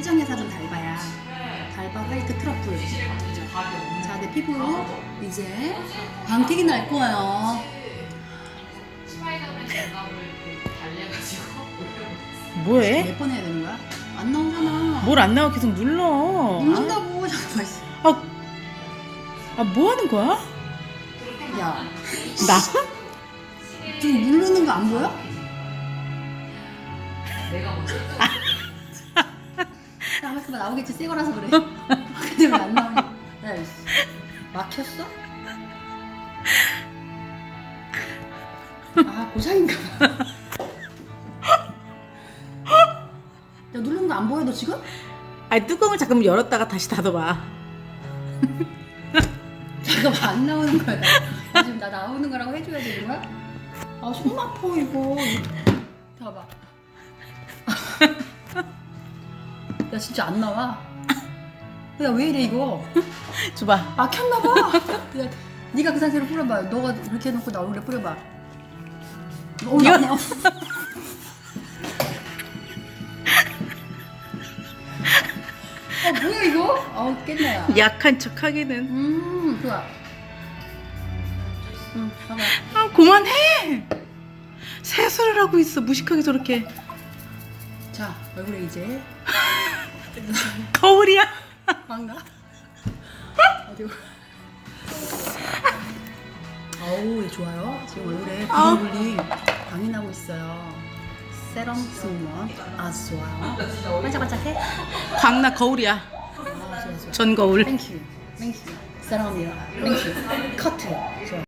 혜정이 사준 달바야. 달바 화이트 트러플. 자, 내 피부 이제 광택이 날 거예요. 뭐해? 몇 번 해야 되는 거야? 안 나오잖아. 뭘 안 나와 계속 눌러. 누른다고 잠깐만. 있어. 아, 아, 뭐 하는 거야? 야, 나? 지금 누르는 거 안 보여? 내가 나가서 나오겠지 새 거라서 그래. 근데 왜 안 나오냐? 야, 이씨. 막혔어? 아 고장인가 봐. 야 누르는 거안 보여 너 지금? 아니, 뚜껑을 잠깐만 열었다가 다시 닫아봐. 잠깐만 안 나오는 거야. 나 지금 나 나오는 거라고 해줘야 되는 거야? 아 손 아파 이거. 봐봐. 야 진짜 안 나와. 야 왜 이래 이거? 줘봐. 막혔나 봐. 야, 네가 그 상태로 뿌려봐. 너가 이렇게 해놓고 나 얼굴에 뿌려봐. 어, 이거- 나네. 어 뭐야 이거? 아우 깼나야. 약한 척 하기는. 음 좋아. 응 봐봐. 아, 그만해! 세수를 하고 있어, 무식하게 저렇게. 자 얼굴에 이제 거울이야? 망가? 어디? 어우 얘 좋아요. 지금 얼굴에 아. 비물이 광이 나고 있어요. 세럼 승무원 아주 좋아요. 반짝반짝해? 광나 거울이야. 아 좋아 좋아. 전 거울. 땡큐 땡큐 세럼이야. 땡큐 커트 좋아.